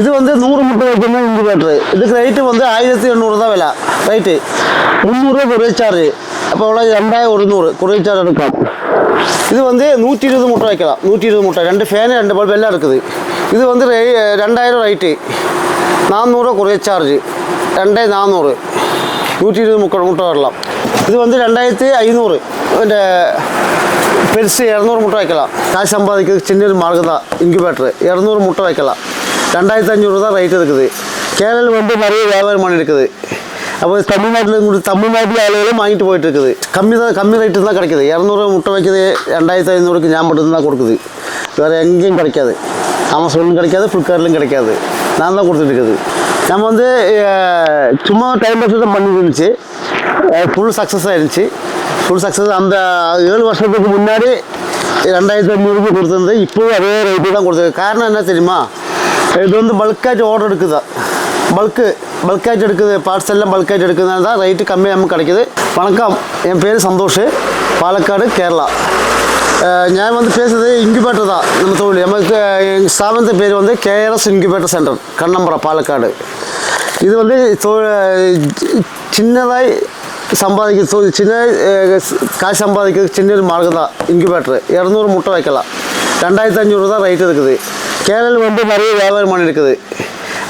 இது வந்து நூறு முட்டை வைக்கணும் இன்குபேட்டர் இதுக்கு ரேட்டு வந்து ஆயிரத்தி எண்ணூறு தான் விலை ரைட்டு முந்நூறுரூவா குறைய அப்போ அவ்வளோ ரெண்டாயிரம் ഒരുന്നൂറ് குறைய சார்ஜ் எடுக்கலாம் இது வந்து நூற்றி இருபது முட்டை வைக்கலாம் நூற்றி இருபது முட்டை ரெண்டு ஃபேனு ரெண்டு பல்ப் எல்லாம் இருக்குது இது வந்து ரெண்டாயிரம் ரைட்டு நானூறுரூவா குறைய சார்ஜ் ரெண்டே நானூறு நூற்றி இருபது முக்கள் முட்டை வரலாம் இது வந்து ரெண்டாயிரத்தி ஐநൂറ് എൻ്റെ பெருசு இரநூறு முட்டை வைக்கலாம் காசு சம்பாதிக்கிறதுக்கு சின்ன மார்க்கு தான் இன்குபேட்டர் இரநூறு முட்டை வைக்கலாம் ரெண்டாயிரத்தி அஞ்சூறு தான் ரைட்டு இருக்குது கேரளில் வந்து நிறைய வியாபாரம் பண்ணியிருக்குது அப்போ தமிழ்நாட்டில் தமிழ்நாட்டில் ஆளுகளும் வாங்கிட்டு போயிட்டு இருக்குது கம்மி தான் கம்மி ரேட்டு தான் கிடைக்குது இரநூறு முட்டை வைக்கிறது ரெண்டாயிரத்தி ஐநூறுக்கு ஞாபகம் தான் கொடுக்குது வேறு எங்கேயும் கிடைக்காது அமேசான்லையும் கிடைக்காது ஃப்ளிப்கார்ட்லையும் கிடைக்காது நான் தான் கொடுத்துட்டு இருக்குது நம்ம வந்து சும்மா டைம் பாஸ் தான் பண்ணி இருந்துச்சு ஃபுல் சக்ஸஸ் ஆயிருந்துச்சு ஃபுல் சக்ஸஸ் அந்த ஏழு வருஷத்துக்கு முன்னாடி ரெண்டாயிரத்தி ஐநூறுக்கு கொடுத்துருந்து இப்போவும் அதே ரேட்டு தான் கொடுத்துருக்கு காரணம் என்ன தெரியுமா இது வந்து பல்காச்சு ஆர்டர் எடுக்குதா பல்க்கு பல்காச்சு எடுக்குது பார்ட்ஸ் எல்லாம் பல்காச்சு எடுக்கிறதுனால தான் ரேட்டு கம்மியாக நமக்கு கிடைக்குது வணக்கம் என் பேர் சந்தோஷ் பாலக்காடு ഞാൻ വന്ന് പേശുന്നത് ഇൻക്യുബേറ്റർ നമ്മൾ തൊഴിൽ നമുക്ക് സ്ഥാപനത്തിൻ്റെ പേര് വന്ന് K R S incubator centre Kannambra Palakkad ഇത് വന്ന് ചിന്നതായി സമ്പാദിക്കുന്ന ചിന്ന കാശ് സമ്പാദിക്കുന്ന ചിന്നൊരു മാർഗത ഇൻക്യുബേറ്റർ ഇരുന്നൂറ് മുട്ട വയ്ക്കല രണ്ടായിരത്തി അഞ്ഞൂറ് രൂപ റേറ്റ് എടുക്കുന്നത് கேரளில் வந்து நிறைய வியாபாரம் பண்ணிருக்குது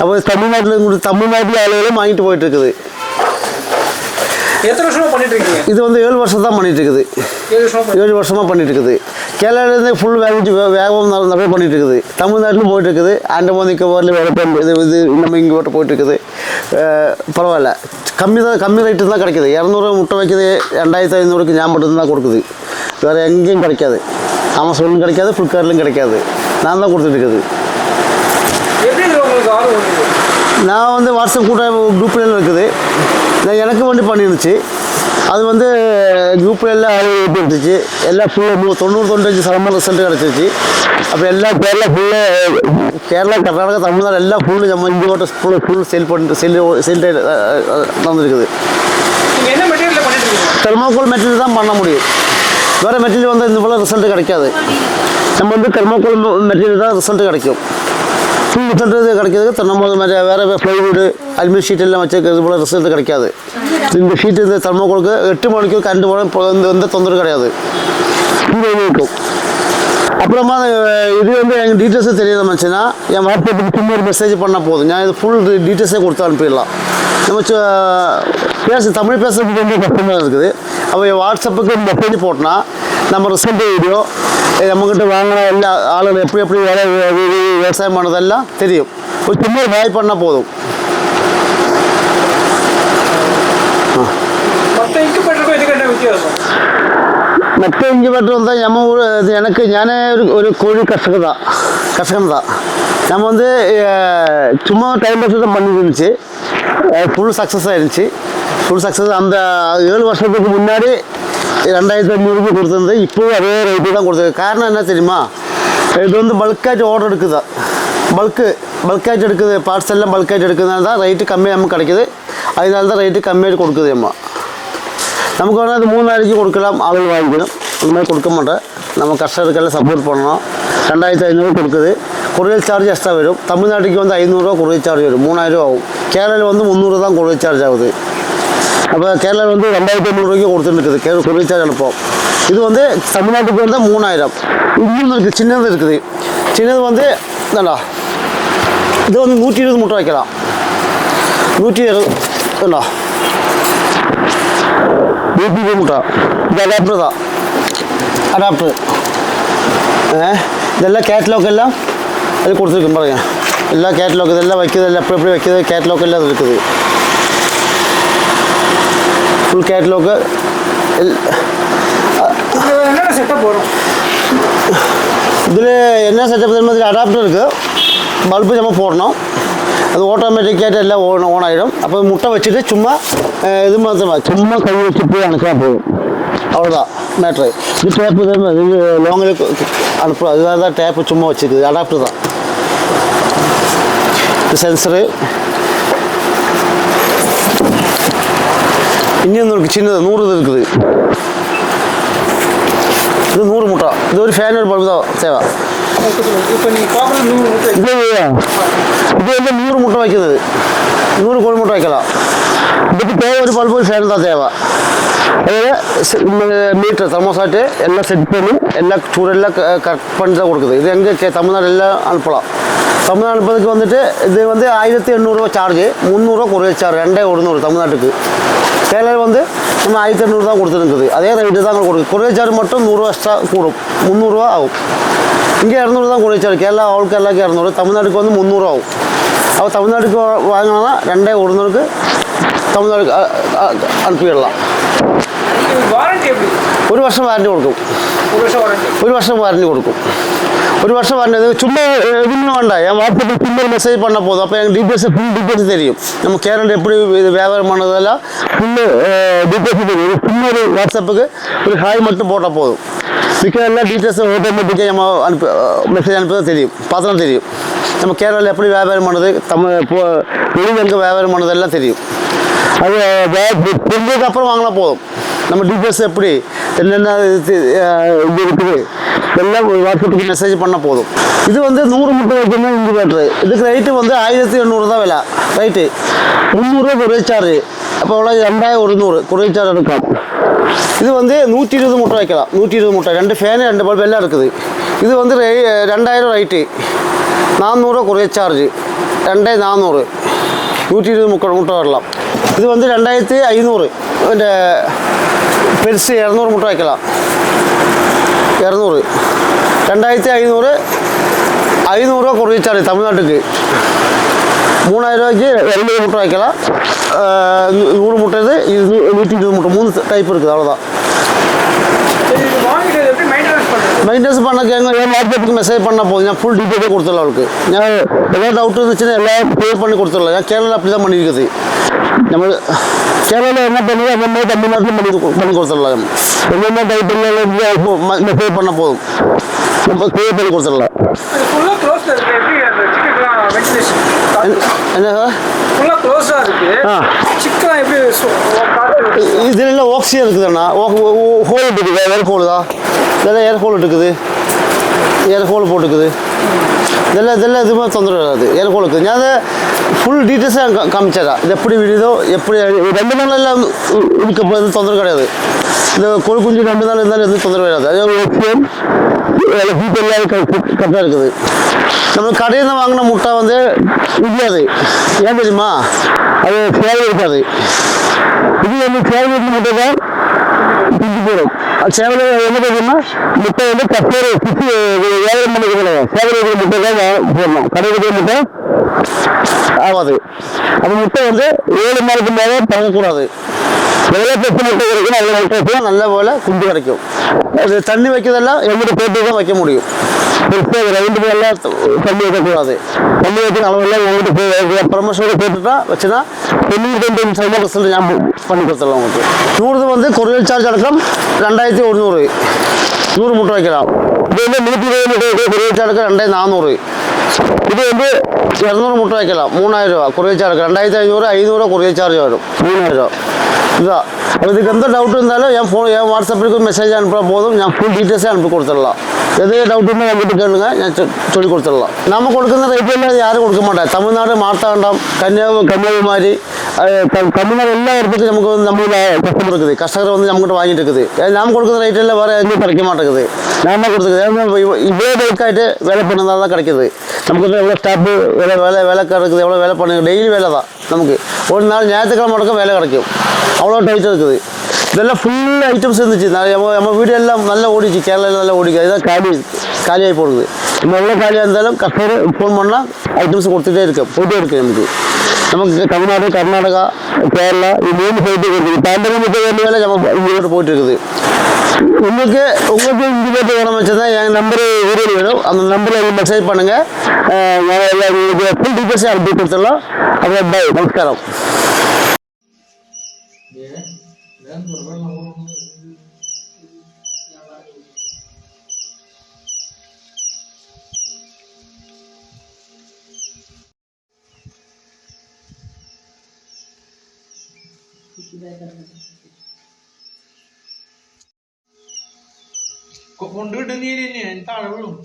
அப்போ தமிழ்நாட்டில் தமிழ்நாட்டில் ஆளுகளும் வாங்கிட்டு போயிட்டு இருக்குது எத்தனை வருஷமாக பண்ணிட்டு இருக்கீங்க இது வந்து ஏழு வருஷம் தான் பண்ணிட்டு இருக்குது ஏழு வருஷமாக பண்ணிட்டு இருக்குது கேரளாவிலேருந்து ஃபுல் வேகேஜ் வேகம் நிறைய பண்ணிட்டு இருக்குது தமிழ்நாட்டிலும் போயிட்டு இருக்குது ஆண்டமான் நிக்கோபாரில் வேலை இது இது நம்ம இங்கே போட்டு போயிட்டு இருக்குது பரவாயில்ல கம்மி தான் கம்மி ரேட்டு தான் கிடைக்கிது இரநூறு முட்டை வைக்கிறது ரெண்டாயிரத்தி ஐநூறுக்கு ஞாபகம் தான் கொடுக்குது வேறு எங்கேயும் கிடைக்காது அமேசான்லையும் கிடைக்காது ஃப்ளிப்கார்ட்லையும் கிடைக்காது நான் தான் கொடுத்துட்ருக்குது நான் வந்து வாட்ஸ்அப் கூட்டம் குரூப்பில் இருக்குது நான் எனக்கு வந்து பண்ணிருந்துச்சு அது வந்து குரூப்பில் எல்லாம் இருந்துச்சு எல்லாம் ஃபுல்லாக தொண்ணூறு தொண்ணூத்தஞ்சு சதமான ரிசல்ட்டு கிடச்சிருச்சு அப்போ எல்லா கேரளா ஃபுல்லாக கேரளா கர்நாடகா தமிழ்நாடு எல்லாம் ஃபுல்லு நம்ம இந்த ஓட்ட ஃபுல்லாக ஃபுல் செல் பண்ணிட்டு செல் செல் நடந்துருக்குது தெர்மாக்கோல் மெட்டீரியல் தான் பண்ண முடியும் வேறு மெட்டீரியல் வந்தால் இந்த போல் ரிசல்ட் கிடைக்காது நம்ம வந்து தெர்மோகோல் மெட்டீரியல் தான் ரிசல்ட் கிடைக்கும் ஃபுல் ரிசல்ட் கிடைக்கிறதுக்கு மாதிரி வேறு ப்ளைவுட் அலுமினியம் ஷீட் எல்லாம் வச்சுருக்கிறது போல் ரிசல்ட் கிடைக்காது இந்த ஷீட் இந்த தெர்மோகோலுக்கு எட்டு மணிக்கு கரண்ட் போனால் எந்த தொந்தரவு கிடையாது இருக்கும் அப்புறமா இது வந்து எங்கள் டீட்டெயில்ஸும் தெரியாத மனுச்சுன்னா என் வாட்ஸ்அப்புக்கு சும்மா ஒரு மெசேஜ் பண்ணால் போதும் நான் இது ஃபுல் டீட்டெயில்ஸே கொடுத்து அனுப்பிடலாம் நம்ம பேச தமிழ் பேசுறதுக்கு ரொம்ப கஷ்டமாக இருக்குது അപ്പോൾ ഈ വാട്സപ്പൊക്കെ മെസ്സേജ് പോട്ടണം നമ്മൾ റിസൾട്ട് വീഡിയോ നമുക്കിട്ട് വാങ്ങുന്ന എല്ലാ ആളുകളും എപ്പോഴും എപ്പോഴും വേറെ വ്യവസായം വേണതെല്ലാം തരും ഒരു ചുമ്മാ ഹായ് പണ്ണാൽ പോകും മറ്റേ ഇഞ്ചി പെട്ടെന്ന് വന്നാൽ ഞമ്മ എനിക്ക് ഞാൻ ഒരു ഒരു കോഴി കർഷകത കർഷകത ഞമ്മ വന്ന് ചുമ്മാ ടൈം പെട്ടെന്ന് മണ്ണിരിച്ച് ഫുൾ സക്സസ് ആയിരിച്ചു ஃபுல் சக்ஸஸ் அந்த ஏழு வருஷத்துக்கு முன்னாடி ரெண்டாயிரத்தி ஐநூறு ரூபாய் கொடுத்துருந்து இப்போவும் அதே ரேட்டு தான் கொடுத்துருக்கு காரணம் என்ன தெரியுமா இது வந்து பல்காச்சு ஆர்டர் எடுக்குது பல்க்கு பல்காச்சு எடுக்குது பார்ட்ஸ் எல்லாம் பல்காச்சு எடுக்குதுனால தான் ரைட்டு கம்மியாக கம்மியாகவும் கிடைக்குது அதனால தான் ரைட்டு கம்மியாக கொடுக்குது அம்மா நமக்கு வேணால் அது மூணாயிரக்கு கொடுக்கலாம் ஆளுகள் வாங்கிக்கணும் இந்த மாதிரி கொடுக்க மாட்டேன் நம்ம கஷ்டத்துக்கெல்லாம் சப்போர்ட் பண்ணணும் ரெண்டாயிரத்தி ஐநூறு கொடுக்குது கொரியர் சார்ஜ் எக்ஸ்ட்ரா வரும் தமிழ்நாட்டுக்கு வந்து ஐநூறுரூவா கொரியர் சார்ஜ் வரும் மூணாயிரம் ரூபா ஆகும் கேரளாவில் வந்து முந்நூறு தான் கொரியர் சார்ஜ் ஆகுது அப்போ கேரளாவில் வந்து ரெண்டாயிரத்தி ஐநூறு ரூபாய்க்கு கொடுத்துட்டு இருக்குது கேரளா ரீசார்ஜ் அனுப்போம் இது வந்து தமிழ்நாட்டுக்கு வந்தால் மூணாயிரம் இன்னும் இருக்குது சின்னது இருக்குது சின்னது வந்து என்னடா இது வந்து நூற்றி இருபது மூட்டை வைக்கலாம் நூற்றி இருபது நூற்றி இருபது முட்டை இது அடாப்டர் தான் அடாப்டர் இதெல்லாம் கேட்லாக் எல்லாம் அது கொடுத்துருக்கு பாருங்க எல்லாம் கேட்லாக் இதெல்லாம் வைக்கிறது எல்லாம் எப்படி எப்படி வைக்கிறது கேட்லாக் எல்லாம் இருக்குது ഫുൾ കാറ്റലോഗ് ഇതില് എന്നാ സെറ്റപ്പ് അഡാപ്റ്ററിക്ക് ബൾബ് നമ്മൾ പോടണം അത് ഓട്ടോമാറ്റിക് എല്ലാം ഓൺ ഓണായിടും അപ്പോൾ മുട്ട വെച്ചിട്ട് ചുമ്മാ ഇത് മാത്രമാണ് ചുമ്മാ കൈ വെച്ചിട്ട് അണക്കാൻ പോകും അവിടെതാണ് മാറ്റർ ഇത് ടാപ്പ് ഇത് ലോങ്ങിൽ അണുപ്പ് അതായത് ടാപ്പ് ചുമ്മാ വെച്ചിരിക്കുന്നത് അഡാപ്റ്റർ തന്നെ സെൻസറ് ഇനിയൊന്നും എനിക്ക് ചിന്നത് നൂറ് തീർക്കുന്നത് ഇത് നൂറ് മുട്ട ഇത് ഒരു ഫാൻ ഒരു പഴുത സേവ ഇത് ഇത് നൂറ് മുട്ട വയ്ക്കുന്നത് നൂറ് കോഴി മുട്ട വയ്ക്കല ഇതിപ്പോ പേ ഒരു പൾബ് ഒരു ഫാൻ ഫാനെന്താ തേവ അതായത് മീറ്റർ തെർമോസാറ്റ് എല്ലാം സെറ്റ് പണി എല്ലാം ചൂടെല്ലാം കറക്റ്റ് പണിതാണ് കൊടുക്കുന്നത് ഇത് എങ്ങനെ തമിഴ്നാട് എല്ലാം അൽപ്പളം തമിഴ്നാട്ടിലേക്ക് വന്നിട്ട് ഇത് വന്ന് ആയിരത്തി എണ്ണൂറ് രൂപ ചാർജ് മുന്നൂറ് രൂപ കുറേ ചാർജ് രണ്ടേ കൊടുന്നൂറ് തമിഴ്നാട്ടിക്ക് കേരളം വന്ന് നമ്മൾ ആയിരത്തി എണ്ണൂറ് രൂപ കൊടുത്തിരുന്നത് അതേ റേറ്റ് താങ്കൾ കൊടുക്കും കുറേ ചാർജ് മറ്റും നൂറ് രൂപ എക്സ്ട്രാ കൂടും മുന്നൂറ് രൂപ ആവും ഇങ്ങനെ ഇറുന്നൂറ് തന്നെ കുറേ ചാർജ് കേരള ആൾക്ക് എല്ലാവർക്കും ഇറുന്നൂറ് തമിഴ്നാട്ടിൽ വന്ന് മുന്നൂറ് രൂപ ആവും അപ്പോൾ തമിഴ്നാട്ടിൽ വാങ്ങണ രണ്ടേ കൊടുന്നവർക്ക് തമിഴ്നാട് അടുപ്പിയിടലാം ഒരു വർഷം വാറണ്ടി കൊടുക്കും ഒരു വർഷം വാറണ്ടി കൊടുക്കും ഒരു വർഷം പറഞ്ഞത് ചുമ്മാ എതിനും വേണ്ട ഞാൻ വാട്സപ്പിൽ ചുമ്മാ മെസ്സേജ് பண்ண போதும் அப்போ எனக்கு டீடைல்ஸ் ஃபுல் டீடைல்ஸ் தெரியும் நம்ம கேரண்ட் எப்படி இது வியாபாரமானதெல்லாம் ஃபுல் டீடைல்ஸ் தெரியும் சும்மா ஒரு வாட்ஸ்அப்புக்கு ஒரு ஹாய் மட்டும் போட்டால் போதும் மிக்க எல்லா டீடைல்ஸும் ஆட்டோமேட்டிக்காக நம்ம அனுப்பி மெசேஜ் அனுப்பதான் தெரியும் பார்த்தா தெரியும் நம்ம கேரளாவில் எப்படி வியாபாரம் பண்ணுறது தமிழ் இப்போ வெளியில் எங்கே வியாபாரம் பண்ணதெல்லாம் தெரியும் அது தெரிஞ்சதுக்கப்புறம் வாங்கினா போதும் நம்ம டிஃபென்ஸ் எப்படி என்னென்ன இருக்குது எல்லாம் வாட்ஸ்அப்புக்கு மெசேஜ் பண்ணால் போதும் இது வந்து நூறு முட்டை வைக்கணும் இந்து பேட்ரு இதுக்கு ரேட்டு வந்து ஆயிரத்தி எண்ணூறு தான் விலை ரைட்டு முந்நூறுரூவா குறைய சார்ஜ் அப்போ அவ்வளோ ரெண்டாயிரம் ഒരുന്നൂറ് குறைய சார்ஜ் எடுக்கலாம் இது வந்து நூற்றி இருபது முட்டை வைக்கலாம் நூற்றி இருபது முட்டை ரெண்டு ஃபேனு ரெண்டு பல்ப் எல்லாம் இருக்குது இது வந்து ரெண்டாயிரம் ரைட்டு நானூறுரூவா குறைய சார்ஜ் ரெண்டே நானூறு നൂറ്റി ഇരുപത് മുക്ക മുട്ട വരലാം ഇത് വന്ന് രണ്ടായിരത്തി അഞ്ഞൂറ് എൻ്റെ பெருசு இரநூறு முட்டை வைக்கலாம் இரநூறு ரெண்டாயிரத்தி അഞ്ഞൂറ് ஐநூறுரூவா குறைச்சாரு தமிழ்நாட்டுக்கு மூணாயிரம் ரூபாய்க்கு രൂപയ്ക്ക് முட்டை മുട്ട വയ്ക്കലാം നൂറ് മുട്ടയത് நூற்றி ഇരുപത് മുട്ട മൂന്ന് ടൈപ്പ് இருக்குது അവളതാണ് മെയിൻ്റനൻസ് പണക്ക് ഞങ്ങൾ ഞാൻ വാട്സപ്പിൽ മെസ്സേജ് പണ്ണാൽ പോകും ഞാൻ ഫുൾ ഡീറ്റെയിൽ കൊടുത്തുള്ള അവൾക്ക് ഞാൻ എല്ലാ ഡൗട്ട് എന്ന് വെച്ചാൽ എല്ലാം പണി കൊടുത്തുള്ള ഞാൻ കേരളത്തിൽ അപ്ലൈ തന്നെ പണിയിരിക്കുന്നത് നമ്മൾ கேரளாவில் என்ன பண்ணுது அந்த மாதிரி தமிழ்நாட்டில் பண்ணி பண்ணி கொடுத்துடலாம் என்னென்ன டைட்டில் மெசேஜ் பண்ண போதும் நம்ம பே பண்ணி கொடுத்துடலாம் இதுல ஓக்சியா இருக்குதுண்ணா ஹோல் இருக்குது ஏர் ஹோல் தான் இதெல்லாம் ஏர் ஹோல் இருக்குது ஏர்ஹோல் போட்டுக்குது இதெல்லாம் இதெல்லாம் எதுவுமே தொந்தரவு வராது ஏர்ஹோல் இருக்குது ஃபுல் டீட்டெயில்ஸாக காமிச்சாரா இது எப்படி விடுதோ எப்படி ரெண்டு நாள் எல்லாம் இதுக்கு தொந்தரவு கிடையாது இந்த கொழு குஞ்சு ரெண்டு நாள் இருந்தாலும் எதுவும் தொந்தரவு கிடையாது அதே எல்லாம் கரெக்டாக இருக்குது நம்ம கடையில் வாங்கின முட்டை வந்து முடியாது ஏன் தெரியுமா அது சேவை இருக்காது இது வந்து சேவை முட்டை தான் போயிடும் சேவலை என்ன பார்த்தீங்கன்னா முட்டை வந்து பத்து சிக்ஸ் ஏழரை மணிக்கு கிடையாது முட்டை தான் போடணும் கடைக்கு முட்டை ஆகாது அந்த முட்டை வந்து ஏழு மாதத்துக்கு மேலே பழங்கக்கூடாது വെള്ളത്തെത്തി മുട്ട കിടക്കും നല്ല മുട്ടത്തിൽ നല്ലപോലെ കുമ്പ് കിടക്കും തണ്ണി വയ്ക്കുന്നതെല്ലാം എവിടെ പേട്ടിയൊക്കെ വയ്ക്കാൻ മുടിയും പ്രത്യേക രണ്ട് നല്ല തണ്ണി വെക്കക്കൂടാതെ തണ്ണി വയ്ക്കുന്ന അളവെല്ലാം എങ്ങോട്ട് പെർമിഷനോട് പോட்டுട്ടാ വെച്ചാൽ തൊണ്ണൂറ്റൊമ്പത് ശതമാനം റിസൾട്ട് ഞാൻ பண்ணி கொடுத்துடலாம் உங்களுக்கு நூறு வந்து கொரியல் சார்ஜ் அடக்கம் ரெண்டாயிரத்தி ஒருநூறு நூறு முட்டை வைக்கலாம் இது வந்து நூற்றி இருபது கொரியல் சார்ஜ் அடக்கம் ரெண்டாயிரத்தி நானூறு ഇത് എന്ത് ഇരുന്നൂറ് മുട്ട വയ്ക്കല മൂവായിരം രൂപ കുറിയ ചാർജ് രണ്ടായിരത്തി അഞ്ഞൂറ് അഞ്ഞൂറ് കുറിയ ചാർജ് വരും മൂവായിരം രൂപ ഇതാ അപ്പോൾ ഇതിൽ എന്ത് ഡൗട്ട് ഇരുന്നാലും ഞാൻ ഫോൺ ഞാൻ വാട്സപ്പിലേക്ക് മെസ്സേജ് അനുപ്പിക്കാൻ പോകും ഞാൻ ഫുൾ ഡീറ്റെയിൽസ് അനുപ്പിച്ച് കൊടുത്തിട്ടുള്ള എന്തെങ്കിലും ഡൗട്ട് ഉണ്ടോ കമ്പ്യൂട്ടർ കേൾക്കുക ഞാൻ ചൊല്ലി കൊടുത്തോളാം നമ്മൾ കൊടുക്കുന്ന റേറ്റ് അല്ലാതെ ആരും കൊടുക്കാൻ മാട്ടെ തമിഴ്നാട് മാർത്താകണ്ടം കന്യാ കന്യാകുമാരി തമിഴ്നാട് എല്ലാ ഇടത്തും നമുക്ക് നമ്മൾ കസ്റ്റമർ കർഷകർ വന്ന് നമ്മൾക്കിട്ട് വാങ്ങിയിട്ട് എടുക്കുന്നത് നാം കൊടുക്കുന്ന റേറ്റ് അല്ല വേറെ എന്തും കിടക്കാൻ മാട്ടക്കുന്നത് നാം കൊടുക്കുന്നത് ഇവേ ബൈക്കായിട്ട് വില പെണ്ണതാണ് കിടക്കുന്നത് നമുക്ക് എവിടെ സ്റ്റാപ്പ് വില വില വില കിടക്കുന്നത് എവിടെ വില പണി ഡെയിലി വില നമുക്ക് ഒരു നാൾ ഞായറാഴ്ച മുടക്കം വില കിടക്കും അവളോ ടൈറ്റ് എടുക്കുന്നത് இதெல்லாம் ஃபுல் ஐட்டம்ஸ் இருந்துச்சு நம்ம நம்ம வீடு எல்லாம் நல்லா ஓடிச்சு கேரளாவில் நல்லா ஓடிச்சு அதுதான் காலி காலியாகி போடுது நம்ம எவ்வளோ காலியாக இருந்தாலும் கஸ்டமர் ஃபோன் பண்ணால் ஐட்டம்ஸ் கொடுத்துட்டே இருக்கு போயிட்டே இருக்கு நமக்கு நமக்கு தமிழ்நாடு கர்நாடகா கேரளா இது மூணு போயிட்டு இருக்குது பேண்டமிக் வேலை நம்ம இங்கே போயிட்டு இருக்குது உங்களுக்கு உங்களுக்கு இங்கே போட்டு வேணும் தான் என் நம்பரு வீடியோ வேணும் அந்த நம்பரில் நீங்கள் மெசேஜ் பண்ணுங்கள் உங்களுக்கு ஃபுல் டீட்டெயில்ஸ் அனுப்பி கொடுத்துடலாம் அப்புறம் பாய் நமஸ்காரம் Kan Kok mundur dengir ini? Entar belum.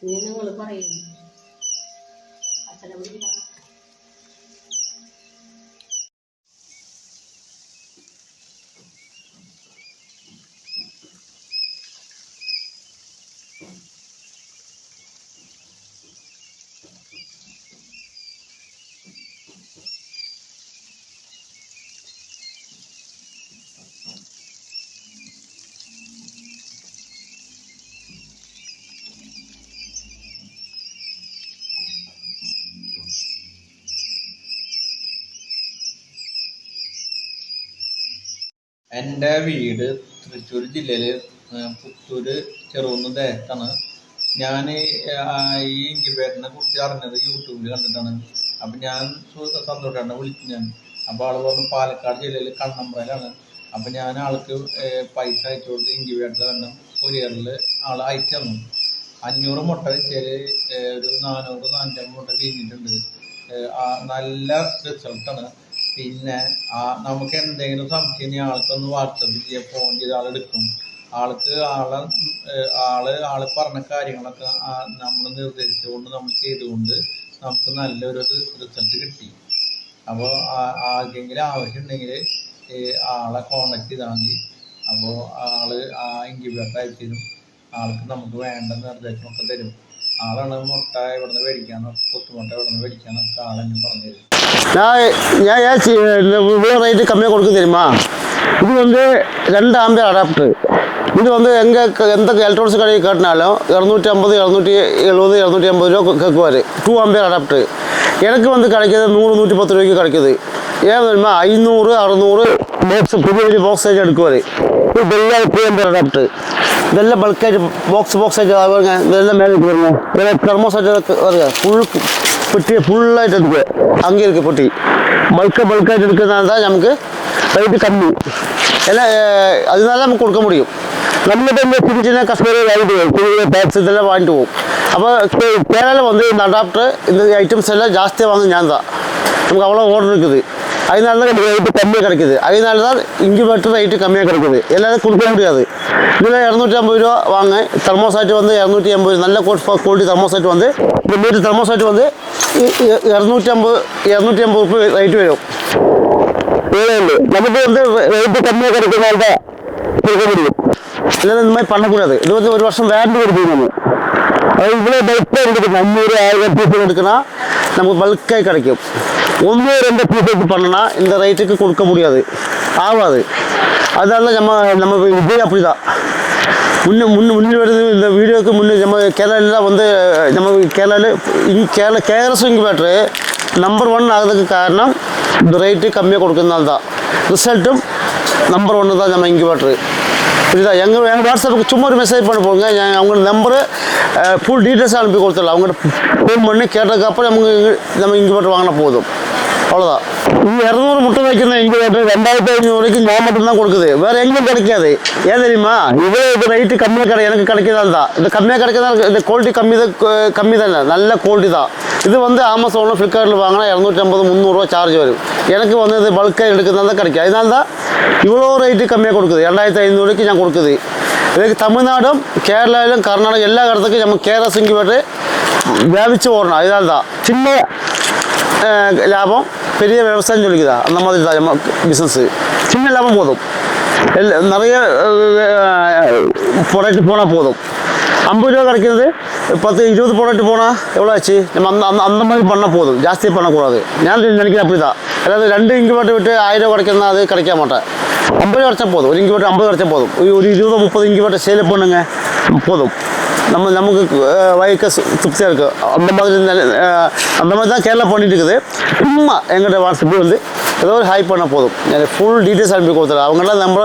Ini mau lepas ini. Acara എൻ്റെ വീട് തൃശ്ശൂർ ജില്ലയിൽ പുത്തൂര് ചെറുകുന്ന് ദേത്താണ് ഞാൻ ഈ ഇൻക്യുബേറ്ററിനെ കുറിച്ച് അറിഞ്ഞത് യൂട്യൂബിൽ കണ്ടിട്ടാണ് അപ്പം ഞാൻ സന്തോഷാണ് വിളിച്ചു ഞാൻ അപ്പോൾ ആൾ പറഞ്ഞു പാലക്കാട് ജില്ലയിൽ കണ്ണമ്പ്രയിലാണ് അപ്പം ഞാൻ ആൾക്ക് പൈസ അയച്ചു കൊടുത്ത് ഇൻക്യുബേറ്റർ തന്നെ കൊരിയറിൽ ആൾ അയച്ചു തന്നു അഞ്ഞൂറ് മുട്ട വെച്ചാൽ ഒരു നാനൂറ് നാനൂറ്റമ്പത് മുട്ട വീണിട്ടുണ്ട് നല്ല റിസൾട്ടാണ് പിന്നെ ആ നമുക്ക് എന്തെങ്കിലും സംശയം ആൾക്കൊന്ന് വാട്സപ്പ് ചെയ്യാം ഫോൺ ചെയ്ത് ആളെടുക്കും ആൾക്ക് ആളെ ആള് ആള് പറഞ്ഞ കാര്യങ്ങളൊക്കെ നമ്മൾ നിർദ്ദേശിച്ചുകൊണ്ട് നമ്മൾ ചെയ്തുകൊണ്ട് നമുക്ക് നല്ലൊരു റിസൾട്ട് കിട്ടി അപ്പോൾ ആർക്കെങ്കിലും ആവശ്യമുണ്ടെങ്കിൽ ആളെ കോണ്ടാക്ട് ചെയ്താൽ മതി അപ്പോൾ ആള് ആ ഇൻക്യുബേറ്റർ അയച്ചു തരും ആൾക്ക് നമുക്ക് വേണ്ട നിർദ്ദേശമൊക്കെ തരും ആളാണ് മുട്ട ഇവിടുന്ന് മേടിക്കാൻ പൊട്ടുമുട്ട ഇവിടുന്ന് മേടിക്കാൻ ആളെന്നെ പറഞ്ഞു തരും ഞാൻ ഞാൻ റേറ്റ് കമ്മി കൊടുക്കും തരുമാ ഇത് വന്ന് രണ്ട് ആമ്പിയർ അഡാപ്റ്റർ ഇത് വന്ന് എങ്ക എന്തൊക്കെ ഇലക്ട്രോണിക്സ് കടയിൽ കേട്ടാലോ ഇറുന്നൂറ്റി അമ്പത് ഇറുന്നൂറ്റി എഴുപത് ഇരുന്നൂറ്റി അമ്പത് രൂപ കേൾക്കുവാർ ടു ആമ്പിയർ അഡാപ്റ്റർ എനിക്ക് വന്ന് കളിക്കുന്നത് നൂറ് നൂറ്റി പത്ത് രൂപയ്ക്ക് കളിക്കുന്നത് ഏതാ അറുന്നൂറ് ബോക്സ് പുതിയ ബോക്സ് ആയിട്ട് എടുക്കുവാർ ഇത് വെള്ള എപ്പോഴും പ്രൊഡക്റ്റ് ഇതെല്ലാം ബൾക്കായിട്ട് ബോക്സ് ബോക്സ് ആയിട്ട് വരുക ഇതെല്ലാം മേലെ വരുന്നത് ഇതെല്ലാം തെർമോസ് ആയിട്ട് വരുക ഫുൾ പെട്ടിയെ ഫുള്ളായിട്ട് എടുക്കുക അങ്ങേ ഇരിക്കുക പെട്ടി ബൾക്ക് ബൾക്കായിട്ട് എടുക്കുന്നതാണ് നമുക്ക് റേറ്റ് കമ്മി എല്ലാം അതിനാലും നമുക്ക് കൊടുക്കാൻ முடியும் நம்மகிட்ட இந்த சின்ன சின்ன கஷ்டங்கள் வாங்கிட்டு போகும் சின்ன பேக்ஸ் இதெல்லாம் வாங்கிட்டு போகும் அப்போ கேரளாவில் வந்து இந்த அடாப்டர் இந்த ஐட்டம்ஸ் எல்லாம் ஜாஸ்தியாக வாங்க ஞான் தான் நமக்கு அவ்வளோ ஓர்டர் இருக்குது அதனால தான் ரேட்டு கம்மியாக கிடைக்குது அதனால தான் இன்குபேட்டர் ரேட்டு கம்மியாக கிடைக்குது எல்லாரும் கொடுக்க முடியாது இதில் இரநூற்றி ஐம்பது ரூபா வாங்க தெர்மோசாட் வந்து இரநூத்தி ஐம்பது நல்ல குவாலிட்டி தெர்மோசாட் வந்து இந்த மீட்டர் தெர்மோசாட் வந்து இரநൂറ്റി അമ്പത് ഇരുന്നൂറ്റി അമ്പത് റുപ്യ റേറ്റ് വരും നമുക്ക് வந்து റേറ്റ് കമ്മിയാ കിടക്കുന്ന കൊടുക്കാൻ முடியும் இல்லை இந்த மாதிரி பண்ணக்கூடாது இது வந்து ஒரு வருஷம் வேரண்டி கொடுப்போம் நம்ம இவ்வளோ பல்க்காக எடுத்துக்கணும் ஐநூறு ஆயிரம் பீஸ் எடுக்கணும் நமக்கு பல்க்காக கிடைக்கும் ஒன்று ரெண்டு பீஸ் எடுத்து பண்ணனா இந்த ரேட்டுக்கு கொடுக்க முடியாது ஆகாது அதனால நம்ம நம்ம இதே அப்படி தான் முன்னே முன்னே வருது இந்த வீடியோக்கு முன்னே நம்ம தான் வந்து நம்ம கேரளாவில் இங்கே கேரள கேரள ஸ்விங் பேட்ரு நம்பர் ஒன் ஆகிறதுக்கு காரணம் இந்த ரேட்டு கம்மியாக கொடுக்கறதுனால தான் ரிசல்ட்டும் நம்பர் ஒன்று தான் நம்ம இங்கே பேட்ரு புரியுதா எங்கள் எங்கள் வாட்ஸ்அப்புக்கு சும்மா ஒரு மெசேஜ் பண்ண போங்க அவங்களோட நம்பரு ஃபுல் டீட்டெயில்ஸ் அனுப்பி கொடுத்துடலாம் அவங்க ஃபோன் பண்ணி கேட்டதுக்கப்புறம் நம்ம நம்ம இங்கே மட்டும் வாங்கினா போதும் அவ்வளோதான் இரநூறு முட்டை வைக்கணும் எங்கே கேட்டு ரெண்டாயிரத்தி ஐநூறுக்கு நான் மட்டும்தான் கொடுக்குது வேற எங்கேயும் கிடைக்காது ஏன் தெரியுமா இவ்வளோ இது ரேட்டு கம்மியாக கிடை எனக்கு கிடைக்கிறதால தான் இது கம்மியாக கிடைக்கிறதா இந்த குவாலிட்டி கம்மி தான் கம்மி தானே நல்ல குவாலிட்டி தான் இது வந்து ஆமசோனில் ஃப்ளிப்கார்ட்டில் வாங்கினா இரநூத்தி ஐம்பது முந்நூறுரூவா சார்ஜ் வரும் எனக்கு வந்து இது பல்காக எடுக்கிறதா தான் கிடைக்கும் அதனால தான் இவ்வளோ ரேட்டு கம்மியாக கொடுக்குது ரெண்டாயிரத்தி ஐநூறுக்கு நான் கொடுக்குது இதுக்கு தமிழ்நாடும் கேரளாவிலும் கர்நாடகம் எல்லா இடத்துக்கும் நம்ம கேரளா சிங்கி போட்டு വ്യാപിച്ചു പോരണം ഇതാണ് ചിന്ന ലാഭം பெரிய விவசாயம் சொல்லிக்குதா அந்த மாதிரி தான் பிஸ்னஸ் சின்ன லாபம் போதும் நிறைய ப்ராடக்ட் போனால் போதும் ஐம்பது ரூபா கிடைக்கிறது பத்து இருபது ப்ராடக்ட் போனால் எவ்வளோ ஆச்சு நம்ம அந்த அந்த அந்த மாதிரி பண்ணால் போதும் ஜாஸ்தியாக பண்ணக்கூடாது நான் நினைக்கிறேன் அப்படி தான் அதாவது ரெண்டு இன்குபேட்டர் விட்டு ஆயிரம் ரூபா கிடைக்கிறதா அது கிடைக்க மாட்டேன் ஐம்பது ரூபா கிடச்சா போதும் ஒரு இன்குபேட்டர் ஐம்பது கிடச்சா போதும் ஒரு இருபது முப்பது இன்குபேட்டர் சேல் பண்ணுங்க போதும் நம்ம நமக்கு வைக்க திருப்தியாக இருக்குது அந்த மாதிரி அந்த மாதிரி தான் கேரளா பண்ணிட்டு இருக்குது சும்மா எங்கள்கிட்ட வாட்ஸ்அப்பில் வந்து ஏதோ ஒரு ஹைப் பண்ணால் போதும் எனக்கு ஃபுல் டீட்டெயில்ஸ் அனுப்பி கொடுத்துரு அவங்கெல்லாம் நம்ம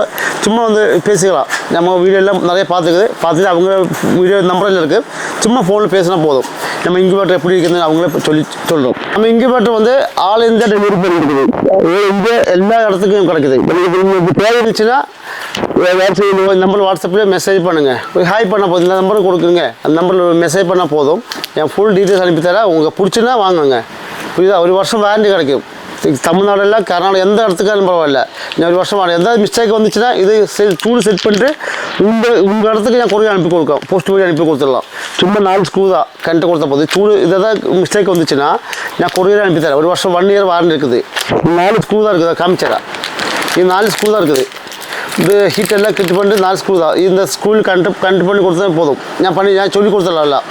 சும்மா வந்து பேசிக்கலாம் நம்ம எல்லாம் நிறைய பார்த்துக்குது பார்த்துட்டு அவங்க வீடியோ நம்பரில் இருக்குது சும்மா ஃபோனில் பேசினா போதும் நம்ம இன்குபேட்டர் எப்படி இருக்குதுன்னு அவங்களே சொல்லி சொல்கிறோம் நம்ம இன்குபேட்டர் வந்து ஆல் இந்தியா டெலிவரி பண்ணிருக்குது இந்தியா எல்லா இடத்துக்கும் கிடைக்குது இப்போ தேவை இருந்துச்சுன்னா ஏதாச்சும் நம்பர் வாட்ஸ்அப்பில் மெசேஜ் பண்ணுங்கள் ஹாய் பண்ண போதும் இந்த நம்பரும் கொடுக்குங்க அந்த நம்பரில் மெசேஜ் பண்ணால் போதும் என் ஃபுல் டீட்டெயில்ஸ் அனுப்பித்தரேன் உங்களுக்கு பிடிச்சுன்னா வாங்குங்க புரியுதா ஒரு வருஷம் வாரண்டி கிடைக்கும் தமிழ்நாடுல கர்நாடகா எந்த இடத்துக்காலும் பரவாயில்ல நான் ஒரு வருஷம் எதாவது மிஸ்டேக் வந்துச்சுன்னா இது ஸ்கூல் செட் பண்ணிட்டு உங்கள் உங்கள் இடத்துக்கு நான் கொரியர் அனுப்பி கொடுக்கலாம் போஸ்ட் வழி அனுப்பி கொடுத்துடலாம் சும்மா நாலு ஸ்க்ரூ தான் கண்ட்டு கொடுத்த போது சூடு இதாவது மிஸ்டேக் வந்துச்சுன்னா நான் கொரியர் அனுப்பி தரேன் ஒரு வருஷம் ஒன் இயர் வாரண்ட் இருக்குது நாலு ஸ்கூ தான் இருக்குது காமிச்சரா இது நாலு ஸ்கூ தான் இருக்குது இது ஹீட்டெல்லாம் கிட்டு பண்ணிட்டு நான் ஸ்கூல் தான் இந்த ஸ்கூல் கண்டு கண்டு பண்ணி கொடுத்தா போதும் ஞான் பண்ணி ஞான் சொல்லி கொடுத்துடலாம்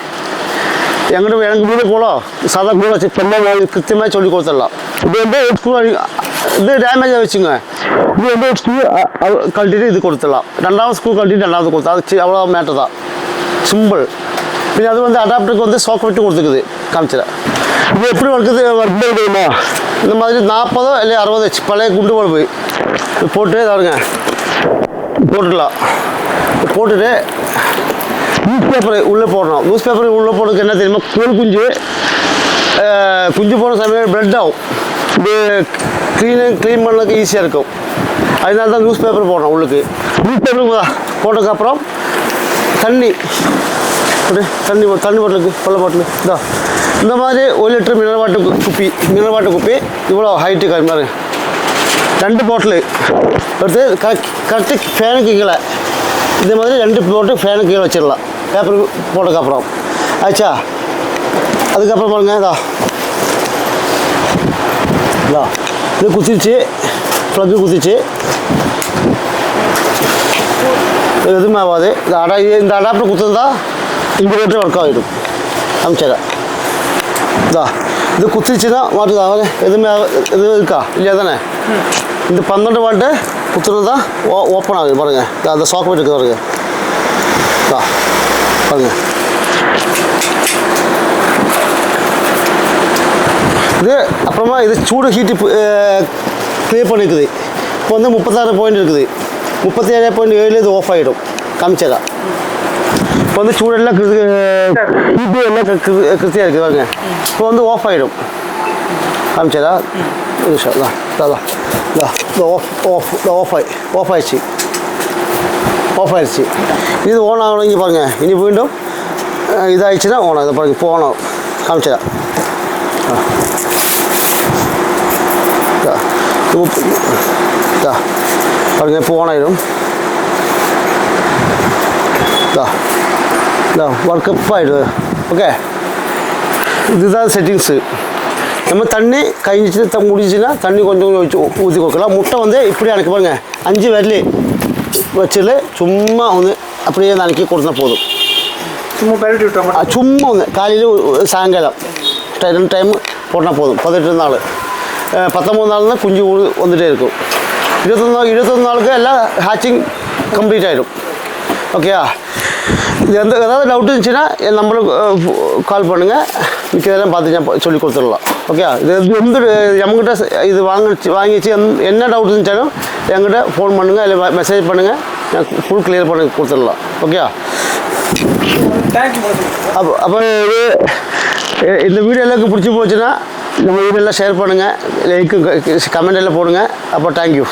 எங்கிட்ட எனக்கு கூட கூட சாதா கூட வச்சு பெண்ணை கிருத்தியமாக சொல்லி கொடுத்துடலாம் இது வந்து ஸ்கூல் இது டேமேஜாக வச்சுங்க இது வந்து ஒரு ஸ்கூல் கழட்டிட்டு இது கொடுத்துடலாம் ரெண்டாவது ஸ்கூல் கழட்டிட்டு ரெண்டாவது கொடுத்தா அது அவ்வளோ மேட்டர் தான் சிம்பிள் പിന്നെ അത് വന്ന് അഡാപ്റ്റർക്ക് വന്ന് ഷോക്ക് വെട്ടി കൊടുത്തിരിക്കുന്നത് കാണിച്ചില്ല ഇത് എപ്പോഴും വർക്ക് വർക്ക് ചെയ്യുമ്പോൾ നമ്മൾ അതിൽ നാൽപ്പതോ അല്ലെങ്കിൽ അറുപതോ പഴയ കുണ്ടുകൾ പോയി പോട്ട് തുടങ്ങാം போட்டுடலாம் போட்டுட்டு நியூஸ் பேப்பரை உள்ளே போடணும் நியூஸ் பேப்பர் உள்ளே போடுறதுக்கு என்ன தெரியுமா கோல் குஞ்சு குஞ்சு போன சமயம் பிளட் ஆகும் இது க்ளீனு க்ளீன் பண்ணதுக்கு ஈஸியாக இருக்கும் அதனால தான் நியூஸ் பேப்பர் போடணும் உள்ளுக்கு நியூஸ் பேப்பர் போட்டதுக்கப்புறம் தண்ணி தண்ணி தண்ணி பாட்டிலுக்கு பள்ள பாட்டில் இதா இந்த மாதிரி ஒரு லிட்டர் மினரல் குப்பி மினரல் குப்பி இவ்வளோ ஹைட்டு அது மாதிரி രണ്ട് ബോട്ടിൽ എടുത്ത് കറക്റ്റ് ഫാനൊക്കെ കീഴെ ഇതേ മാതിരി രണ്ട് ബോട്ടിൽ ഫാനൊക്കെ കീഴ് വെച്ചിട്ടുള്ള പേപ്പർ ബോട്ടൊക്കെ അപ്പുറം അച്ഛാ അതുക്കപ്പുറം പറഞ്ഞതാ ഇതാ ഇത് കുത്തിച്ച് പ്ലഗ് കുത്തിച്ച് ഇതും മാവാതെ ഇത് അട ഇത് അടാപ്പിൽ കുത്തുന്നതാ ഇൻവേറ്റർ വർക്കാവും അമിച്ചേരാ ഇതാ ഇത് കുത്തിച്ചാൽ മാറ്റുതാ അവനെ ഇതും ഇത് ഇരിക്കാ ഇല്ല തന്നെ இந்த பன்னெண்டு வால்ட்டு குத்துறது தான் ஓ ஓப்பன் ஆகுது பாருங்கள் அந்த சாக்கெட் இருக்குது பாருங்கள் தா பாருங்கள் இது அப்புறமா இது சூடு ஹீட்டு க்ளியர் பண்ணிருக்குது இப்போ வந்து முப்பத்தாறு பாயிண்ட் இருக்குது முப்பத்தி ஏழு பாயிண்ட் ஏழு இது ஆஃப் ஆகிடும் காமிச்சதா இப்போ வந்து சூடெல்லாம் ஹீட்டு எல்லாம் கிருத்தியாக இருக்குது பாருங்க இப்போ வந்து ஆஃப் ஆகிடும் காமிச்சதா தான் ഓഫ് ഓഫ് ഓഫായി ഓഫായിച്ച് ഓഫായിച്ച് ഇത് ഓണാവണമെങ്കിൽ പറഞ്ഞേ ഇനി വീണ്ടും ഇതയച്ചാൽ ഓണായത് പറഞ്ഞു ഇപ്പോൾ ഓണാവും കാണിച്ചു തരാം ഇതാ പറഞ്ഞ ഇപ്പോൾ ഓണായിരും ഇതാ ഇതാ വർക്കപ്പായിട്ട് ഓക്കെ ഇതാണ് സെറ്റിങ്സ് நம்ம தண்ணி கை வச்சு முடிஞ்சுன்னா தண்ணி கொஞ்சம் வச்சு ஊற்றி கொடுக்கலாம் முட்டை வந்து இப்படி எனக்கு பாருங்கள் அஞ்சு விரலி வச்சுட்டு சும்மா வந்து அப்படியே நனைக்கி கொடுத்தா போதும் சும்மா பெரட்டி விட்டோம் சும்மா வந்து காலையில் சாயங்காலம் ரெண்டு டைம் போட்டால் போதும் பதினெட்டு நாள் பத்தொம்பது நாள் தான் குஞ்சு வந்துகிட்டே இருக்கும் இருபத்தொன்று நாள் இருபத்தொன்று நாளுக்கு எல்லாம் ஹேச்சிங் கம்ப்ளீட் ஆகிடும் ஓகேயா இது எந்த ஏதாவது டவுட் இருந்துச்சுன்னா என் கால் பண்ணுங்கள் மிச்சதெல்லாம் பார்த்துட்டு சொல்லி கொடுத்துடலாம் ஓகே இது எந்த நம்மகிட்ட இது வாங்கிச்சு வாங்கிச்சு என்ன டவுட் இருந்துச்சாலும் என்கிட்ட ஃபோன் பண்ணுங்கள் இல்லை மெசேஜ் பண்ணுங்கள் நான் ஃபுல் கிளியர் பண்ணி கொடுத்துடலாம் ஓகே அப்போ அப்போ இது இந்த வீடியோ எல்லாருக்கும் பிடிச்சி போச்சுன்னா நம்ம எல்லாம் ஷேர் பண்ணுங்கள் லைக்கு கமெண்ட் எல்லாம் போடுங்க அப்போ தேங்க்யூ